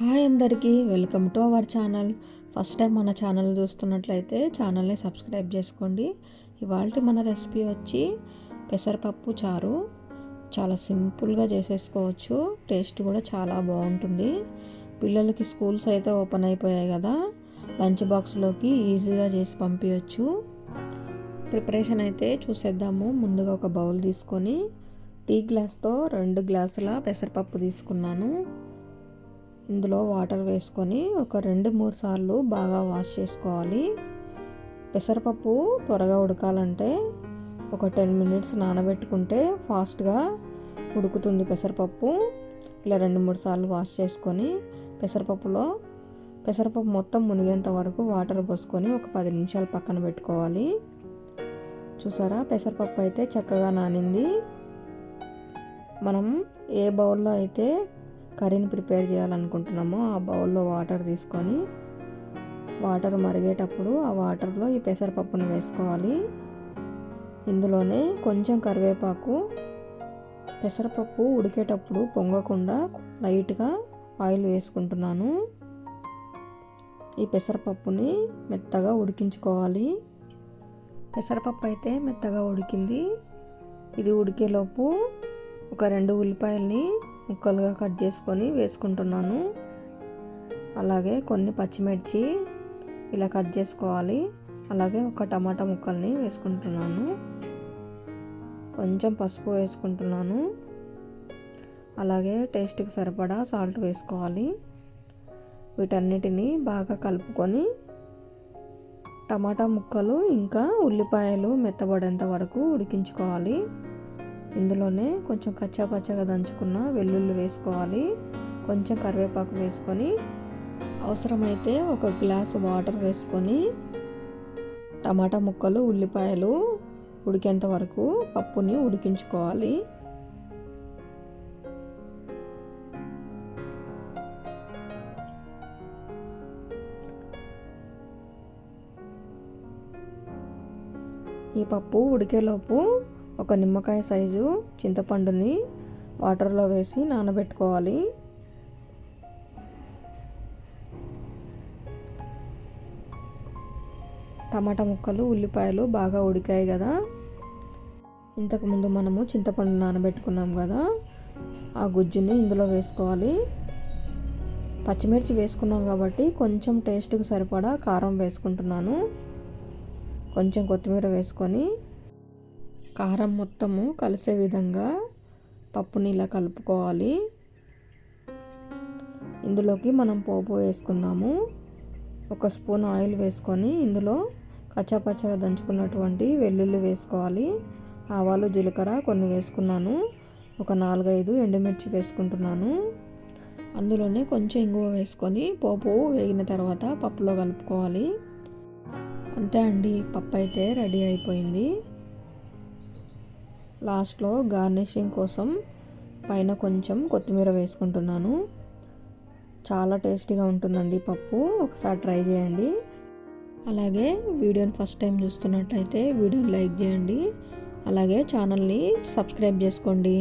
Hi అందరికీ welcome to our channel. First time మన channel చూస్తున్నట్లయితే ఛానల్ని సబ్స్క్రైబ్ చేసుకోండి. ఇవాళ మన రెసిపీ వచ్చి పెసరపప్పు చారు. చాలా సింపుల్గా చేసేసుకోవచ్చు. టేస్ట్ కూడా చాలా బాగుంటుంది. పిల్లలకి స్కూల్స్ అయితే ఓపెన్ అయిపోయాయి కదా. లంచ్ బాక్స్లోకి ఈజీగా చేసి పంపించవచ్చు ప్రిపరేషన్ అయితే చూసేద్దాము. ముందుగా ఒక బౌల్ తీసుకొని టీ గ్లాస్తో రెండు గ్లాసుల పెసరపప్పు తీసుకున్నాను. ఇందులో వాటర్ వేసుకొని ఒక రెండు మూడు సార్లు బాగా వాష్ చేసుకోవాలి. పెసరపప్పు త్వరగా ఉడకాలంటే ఒక టెన్ మినిట్స్ నానబెట్టుకుంటే ఫాస్ట్గా ఉడుకుతుంది పెసరపప్పు. ఇలా రెండు మూడు సార్లు వాష్ చేసుకొని పెసరపప్పులో పెసరపప్పు మొత్తం మునిగేంత వరకు వాటర్ పోసుకొని ఒక పది నిమిషాలు పక్కన పెట్టుకోవాలి. చూసారా? పెసరపప్పు అయితే చక్కగా నానింది. మనం ఏ బౌల్లో అయితే కర్రీని ప్రిపేర్ చేయాలనుకుంటున్నామో ఆ బౌల్లో వాటర్ తీసుకొని వాటర్ మరిగేటప్పుడు ఆ వాటర్లో ఈ పెసరపప్పును వేసుకోవాలి. ఇందులోనే కొంచెం కరివేపాకు పెసరపప్పు ఉడికేటప్పుడు పొంగకుండా లైట్గా ఆయిల్ వేసుకుంటున్నాను. ఈ పెసరపప్పుని మెత్తగా ఉడికించుకోవాలి. పెసరపప్పు అయితే మెత్తగా ఉడికింది. ఇది ఉడికేలోపు ఒక రెండు ఉల్లిపాయల్ని ముక్కలుగా కట్ చేసుకొని వేసుకుంటున్నాను. అలాగే కొన్ని పచ్చిమిర్చి ఇలా కట్ చేసుకోవాలి. అలాగే ఒక టమాటా ముక్కల్ని వేసుకుంటున్నాను. కొంచెం పసుపు వేసుకుంటున్నాను. అలాగే టేస్ట్కి సరిపడా సాల్ట్ వేసుకోవాలి. వీటన్నిటిని బాగా కలుపుకొని టమాటా ముక్కలు ఇంకా ఉల్లిపాయలు మెత్తబడేంత వరకు ఉడికించుకోవాలి. ఇందులోనే కొంచెం కచ్చాపచ్చగా దంచుకున్న వెల్లుల్లి వేసుకోవాలి. కొంచెం కరివేపాకు వేసుకొని అవసరమైతే ఒక గ్లాసు వాటర్ వేసుకొని టమాటా ముక్కలు ఉల్లిపాయలు ఉడికేంత వరకు పప్పుని ఉడికించుకోవాలి. ఈ పప్పు ఉడికేలోపు ఒక నిమ్మకాయ సైజు చింతపండుని వాటర్లో వేసి నానబెట్టుకోవాలి. టమాటా ముక్కలు ఉల్లిపాయలు బాగా ఉడికాయి కదా. ఇంతకుముందు మనము చింతపండు నానబెట్టుకున్నాం కదా. ఆ గుజ్జుని ఇందులో వేసుకోవాలి. పచ్చిమిర్చి వేసుకున్నాం కాబట్టి కొంచెం టేస్ట్కి సరిపడా కారం వేసుకుంటున్నాను. కొంచెం కొత్తిమీర వేసుకొని కారం మొత్తము కలిసే విధంగా పప్పుని ఇలా కలుపుకోవాలి. ఇందులోకి మనం పోపు వేసుకుందాము. ఒక స్పూన్ ఆయిల్ వేసుకొని ఇందులో కచ్చాపచ్చగా దంచుకున్నటువంటి వెల్లుల్లి వేసుకోవాలి. ఆవాలు జీలకర్ర కొన్ని వేసుకున్నాను. ఒక నాలుగైదు ఎండుమిర్చి వేసుకుంటున్నాను. అందులోనే కొంచెం ఇంగువ వేసుకొని పోపు వేగిన తర్వాత పప్పులో కలుపుకోవాలి. అంతే అండి పప్పు అయితే రెడీ అయిపోయింది. లాస్ట్లో గార్నిషింగ్ కోసం పైన కొంచెం కొత్తిమీర వేసుకుంటున్నాను. చాలా టేస్టీగా ఉంటుందండి పప్పు. ఒకసారి ట్రై చేయండి. అలాగే వీడియోని ఫస్ట్ టైం చూస్తున్నట్టయితే వీడియోని లైక్ చేయండి. అలాగే ఛానల్ని సబ్స్క్రైబ్ చేసుకోండి.